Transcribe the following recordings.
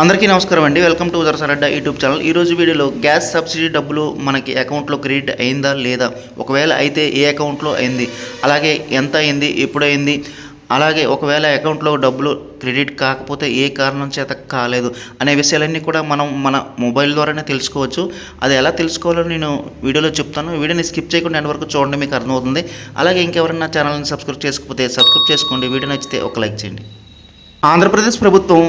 అందరికీ నమస్కారం అండి. వెల్కమ్ టు జరసరడ్డ యూట్యూబ్ ఛానల్. ఈరోజు వీడియోలో గ్యాస్ సబ్సిడీ డబ్బులు మనకి అకౌంట్లో క్రెడిట్ అయిందా లేదా? ఒకవేళ అయితే ఏ అకౌంట్లో అయింది? అలాగే ఎంత అయింది? ఎప్పుడైంది అలాగే ఒకవేళ అకౌంట్లో డబ్బులు క్రెడిట్ కాకపోతే ఏ కారణం చేత కాలేదు? అనే విషయాలన్నీ కూడా మనం మన మొబైల్ ద్వారానే తెలుసుకోవచ్చు. అది ఎలా తెలుసుకోవాలో నేను వీడియోలో చెప్తాను. వీడియోని స్కిప్ చేయకుండా ఎండ్ వరకు చూడండి మీకు అర్థమవుతుంది. అలాగే ఇంకెవరైనా ఛానల్ని సబ్స్క్రైబ్ చేసుకోకపోతే సబ్స్క్రైబ్ చేసుకోండి. వీడియో నచ్చితే ఒక లైక్ చేయండి. ఆంధ్రప్రదేశ్ ప్రభుత్వం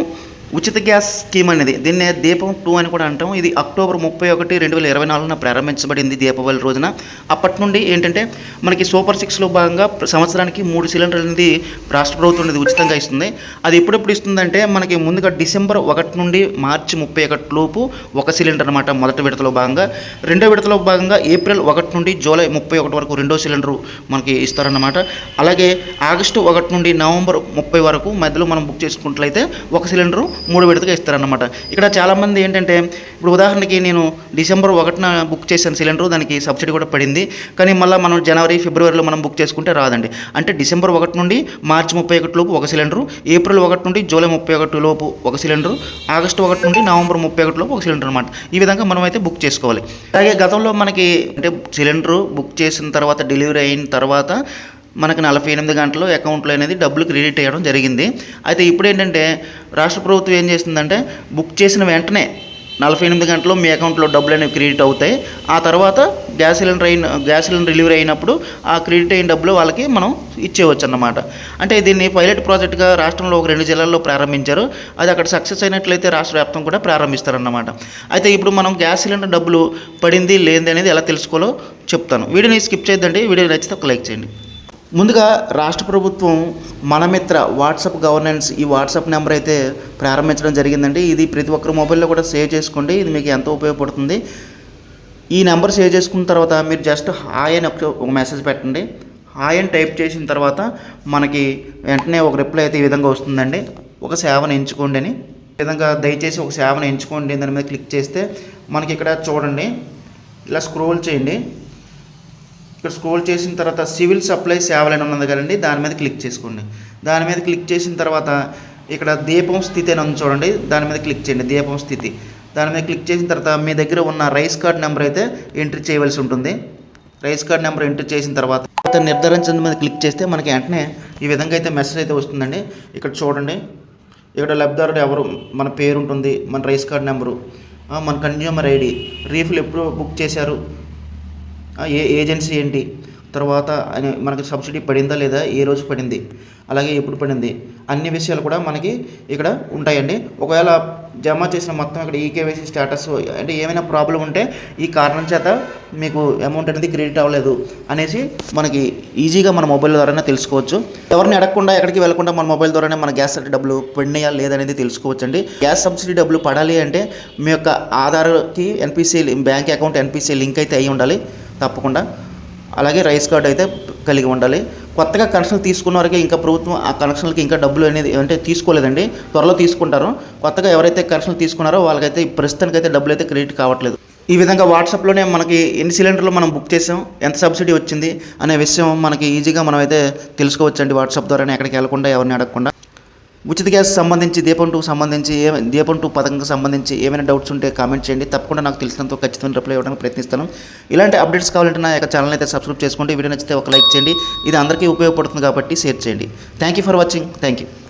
ఉచిత గ్యాస్ స్కీమ్ అనేది దీన్ని దీపం టూ అని కూడా అంటాం. ఇది అక్టోబర్ ముప్పై ఒకటి రెండు వేల ఇరవై నాలుగున ప్రారంభించబడింది దీపావళి రోజున. అప్పటి నుండి ఏంటంటే మనకి సూపర్ సిక్స్లో భాగంగా సంవత్సరానికి మూడు సిలిండర్లు అనేది రాష్ట్ర ప్రభుత్వం అనేది ఉచితంగా ఇస్తుంది. అది ఎప్పుడెప్పుడు ఇస్తుందంటే మనకి ముందుగా డిసెంబర్ ఒకటి నుండి మార్చి ముప్పై ఒకటి లోపు ఒక సిలిండర్ అనమాట మొదటి విడతలో భాగంగా. రెండో విడతలో భాగంగా ఏప్రిల్ ఒకటి నుండి జూలై ముప్పై ఒకటి వరకు రెండో సిలిండర్ మనకి ఇస్తారన్నమాట. అలాగే ఆగస్టు ఒకటి నుండి నవంబర్ ముప్పై వరకు మధ్యలో మనం బుక్ చేసుకున్నట్లయితే ఒక సిలిండరు మూడు విడతగా ఇస్తారన్నమాట. ఇక్కడ చాలామంది ఏంటంటే ఇప్పుడు ఉదాహరణకి నేను డిసెంబర్ ఒకటిన బుక్ చేశాను సిలిండర్ దానికి సబ్సిడీ కూడా పడింది. కానీ మళ్ళీ మనం జనవరి ఫిబ్రవరిలో మనం బుక్ చేసుకుంటే రాదండి. అంటే డిసెంబర్ ఒకటి నుండి మార్చి ముప్పై ఒకటి లోపు ఒక సిలిండరు ఏప్రిల్ ఒకటి నుండి జూలై ముప్పై ఒకటి లోపు ఒక సిలిండరు ఆగస్టు ఒకటి నుండి నవంబర్ ముప్పై ఒకటి లోపు ఒక సిలిండర్ అనమాట ఈ విధంగా మనం అయితే బుక్ చేసుకోవాలి. అలాగే గతంలో మనకి అంటే సిలిండరు బుక్ చేసిన తర్వాత డెలివరీ అయిన తర్వాత మనకు నలభై ఎనిమిది గంటలు అకౌంట్లో అనేది డబ్బులు క్రెడిట్ అయ్యడం జరిగింది. అయితే ఇప్పుడు ఏంటంటే రాష్ట్ర ప్రభుత్వం ఏం చేస్తుందంటే బుక్ చేసిన వెంటనే నలభై ఎనిమిది గంటలు మీ అకౌంట్లో డబ్బులు అనేవి క్రెడిట్ అవుతాయి. ఆ తర్వాత గ్యాస్ సిలిండర్ అయిన గ్యాస్ సిలిండర్ డెలివరీ అయినప్పుడు ఆ క్రెడిట్ అయిన డబ్బులు వాళ్ళకి మనం ఇచ్చేయవచ్చు అన్నమాట అంటే దీన్ని పైలట్ ప్రాజెక్ట్గా రాష్ట్రంలో ఒక రెండు జిల్లాల్లో ప్రారంభించారు. అది అక్కడ సక్సెస్ అయినట్లయితే రాష్ట్ర వ్యాప్తం కూడా ప్రారంభిస్తారన్నమాట. అయితే ఇప్పుడు మనం గ్యాస్ సిలిండర్ డబ్బులు పడింది లేనిది అనేది ఎలా తెలుసుకోవాలో చెప్తాను. వీడియోని స్కిప్ చేయొద్దండి. వీడియో నచ్చితే ఒక లైక్ చేయండి. ముందుగా రాష్ట్ర ప్రభుత్వం మనమిత్ర వాట్సాప్ గవర్నెన్స్ ఈ వాట్సాప్ నెంబర్ అయితే ప్రారంభించడం జరిగిందండి. ఇది ప్రతి ఒక్కరి మొబైల్లో కూడా సేవ్ చేసుకోండి. ఇది మీకు ఎంతో ఉపయోగపడుతుంది. ఈ నెంబర్ సేవ్ చేసుకున్న తర్వాత మీరు జస్ట్ హాయ్ అని ఒక మెసేజ్ పెట్టండి. హాయ్ అని టైప్ చేసిన తర్వాత మనకి వెంటనే ఒక రిప్లై అయితే ఈ విధంగా వస్తుందండి. ఒక సేవను ఎంచుకోండి అని. విధంగా దయచేసి ఒక సేవను ఎంచుకోండి దాని మీద క్లిక్ చేస్తే మనకి ఇక్కడ చూడండి. ఇలా స్క్రోల్ చేయండి. ఇక్కడ స్క్రోల్ చేసిన తర్వాత సివిల్ సప్లై సేవలు అని ఉన్నది కదండి దాని మీద క్లిక్ చేసుకోండి. దాని మీద క్లిక్ చేసిన తర్వాత ఇక్కడ దీపం స్థితి అని ఉంది చూడండి దాని మీద క్లిక్ చేయండి దీపం స్థితి. దాని మీద క్లిక్ చేసిన తర్వాత మీ దగ్గర ఉన్న రైస్ కార్డ్ నెంబర్ అయితే ఎంట్రీ చేయవలసి ఉంటుంది. రైస్ కార్డ్ నెంబర్ ఎంటర్ చేసిన తర్వాత నిర్ధారించిన మీద క్లిక్ చేస్తే మనకి వెంటనే ఈ విధంగా అయితే మెసేజ్ అయితే వస్తుందండి. ఇక్కడ చూడండి ఇక్కడ లబ్ధిదారుడు ఎవరు మన పేరు ఉంటుంది మన రైస్ కార్డ్ నెంబరు మన కన్జ్యూమర్ ఐడి రీఫిల్ ఎప్పుడు బుక్ చేశారు ఏ ఏజెన్సీ ఏంటి? తర్వాత మనకి సబ్సిడీ పడిందా లేదా? ఏ రోజు పడింది? అలాగే ఎప్పుడు పడింది? అన్ని విషయాలు కూడా మనకి ఇక్కడ ఉంటాయండి. ఒకవేళ జమ చేసిన మొత్తం ఇక్కడ ఈకేవైసీ స్టేటస్ అంటే ఏమైనా ప్రాబ్లం ఉంటే ఈ కారణం చేత మీకు అమౌంట్ అనేది క్రెడిట్ అవ్వలేదు అనేసి మనకి ఈజీగా మన మొబైల్ ద్వారానే తెలుసుకోవచ్చు. ఎవరిని అడగకుండా ఎక్కడికి వెళ్ళకుండా మన మొబైల్ ద్వారానే మన గ్యాస్ సబ్సిడీ డబ్బులు పడినాయా లేదనేది తెలుసుకోవచ్చు అండి గ్యాస్ సబ్సిడీ డబ్బులు పడాలి అంటే మీ యొక్క ఆధార్కి NPC bank account NPC link అయితే అయి ఉండాలి. తప్పకుండా. అలాగే రైస్ కార్డ్ అయితే కలిగి ఉండాలి. కొత్తగా కనెక్షన్ తీసుకున్న వారికి ఇంకా ప్రభుత్వం ఆ కనెక్షన్లకి ఇంకా డబ్బులు అనేది అంటే తీసుకోలేదండి. త్వరలో తీసుకుంటారు. కొత్తగా ఎవరైతే కనెక్షన్ తీసుకున్నారో వాళ్ళకైతే ప్రస్తుతానికి అయితే డబ్బులు అయితే క్రెడిట్ కావట్లేదు. ఈ విధంగా వాట్సాప్లోనే మనకి ఎన్ని సిలిండర్లు మనం బుక్ చేసాం ఎంత సబ్సిడీ వచ్చింది అనే విషయం మనకి ఈజీగా మనం అయితే తెలుసుకోవచ్చండి వాట్సాప్ ద్వారానే ఎక్కడికి వెళ్ళకుండా ఎవరిని అడగకుండా. ఉచిత గ్యాస్ సంబంధించి దీపం టూ సంబంధించి ఏ దీపం టూ పథకంకి సంబంధించి ఏమైనా డౌట్స్ ఉంటే కామెంట్ చేయండి. తప్పకుండా నాకు తెలిసినంత ఖచ్చితంగా రిప్లై ఇవ్వడానికి ప్రయత్నిస్తాను. ఇలాంటి అప్డేట్స్ కావాలంటే నా యొక్క ఛానల్ అయితే సబ్స్క్రైబ్ చేసుకోండి. వీడియో నచ్చితే ఒక లైక్ చేయండి. ఇది అందరికీ ఉపయోగపడుతుంది కాబట్టి షేర్ చేయండి. Thank you for watching. Thank you